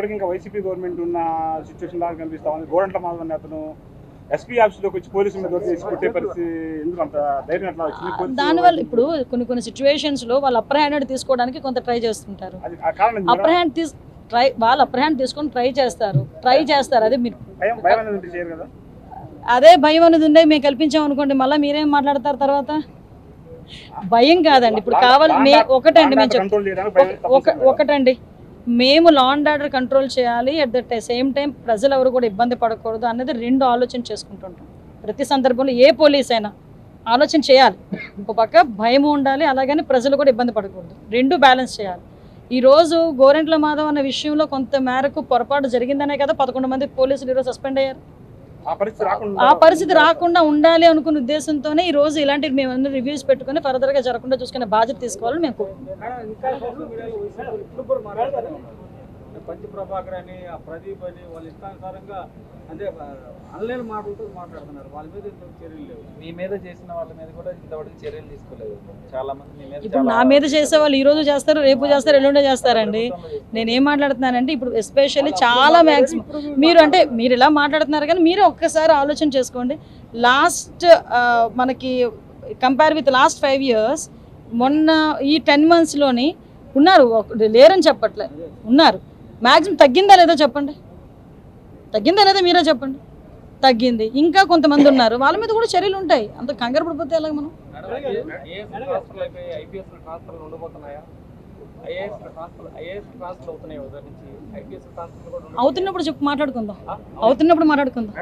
ఇప్పటికి ఇంకా YCP government ఉన్న సిచ్యువేషన్ లాగా కనిపిస్తా ఉంది. గోరంట్ల మాధవన్ అతను ఎస్పీ ఆఫీస్లోకి వచ్చి పోలీసుల మీద కొట్టే పరిస్థితి ఎందుకు అంత ధైర్యం ఎట్లా వచ్చింది? దానివల్ల ఇప్పుడు కొన్ని కొన్ని సిచ్యువేషన్స్లో వాళ్ళు అప్పర్ హ్యాండ్ తీసుకోవడానికి కొంత ట్రై చేస్తుంటారు. అప్పర్? హ్యాండ్ తీసు ట్రై వాళ్ళు అప్పర్ హ్యాండ్ తీసుకొని ట్రై చేస్తారు. ట్రై చేస్తారు. అదే మీరు అదే భయం అనేది ఉండే మేము కల్పించాం అనుకోండి మళ్ళీ మీరేం మాట్లాడతారు తర్వాత? భయం కాదండి. ఇప్పుడు కావాలి ఒకటండి మేము చెప్తాం ఒకటండి. మేము లా అండ్ ఆర్డర్ కంట్రోల్ చేయాలి. అట్ ద సేమ్ టైం ప్రజలు ఎవరు కూడా ఇబ్బంది పడకూడదు అనేది రెండు ఆలోచన చేసుకుంటుంటాం. ప్రతి సందర్భంలో ఏ పోలీస్ అయినా ఆలోచన చేయాలి. ఒక పక్క భయం ఉండాలి అలాగని ప్రజలు కూడా ఇబ్బంది పడకూడదు. రెండు బ్యాలెన్స్ చేయాలి. ఈరోజు గోరెంట్ల మాధవ్ అన్న విషయంలో కొంత మేరకు పొరపాటు జరిగిందనే కదా పదకొండు మంది పోలీసులు ఈరోజు సస్పెండ్ అయ్యారు. ఆ పరిస్థితి రాకుండా ఉండాలి అనుకున్న ఉద్దేశంతోనే ఈ రోజు ఇలాంటివి మేము అన్ని రివ్యూస్ పెట్టుకుని ఫర్దర్గా జరగకుండా చూసుకునే బాధ్యత తీసుకోవాలని మేము పంచి ప్రభాకర్ అని ఆ ప్రదీప్ అని వాళ్ళ ఇష్టానుసారంగా అంటే అన్లైన్ మాటలతో మాట్లాడుతున్నారు. వాళ్ళ మీద ఇంతవరకు చర్యలు లేవు. మీ మీద చేసిన వాళ్ళ మీద కూడా ఇంతవరకు చర్యలు తీసుకోలేదు. చాలా మంది మీ మీద ఇప్పుడు నా మీద చేసే వాళ్ళు ఈ రోజు చేస్తారు రేపు చేస్తారు ఎల్లుండే చేస్తారండి. నేను ఏం మాట్లాడుతున్నానంటే ఇప్పుడు ఎస్పెషల్లీ చాలా మ్యాక్సిమం మీరు అంటే మీరు ఇలా మాట్లాడుతున్నారు కానీ మీరు ఒక్కసారి ఆలోచన చేసుకోండి. లాస్ట్ మనకి compare with last five years మొన్న ఈ టెన్ మంత్స్లోని ఉన్నారు లేరని చెప్పట్లే ఉన్నారు. మ్యాక్సిమం తగ్గిందా లేదో చెప్పండి? తగ్గిందా లేదా మీరే చెప్పండి. తగ్గింది. ఇంకా కొంతమంది ఉన్నారు. వాళ్ళ మీద కూడా చర్యలు ఉంటాయి. అంత కంగారు పడిపోతే ఎలాగ మనం? అవుతున్నప్పుడు చెప్పు మాట్లాడుకుందాం. అవుతున్నప్పుడు మాట్లాడుకుందాం.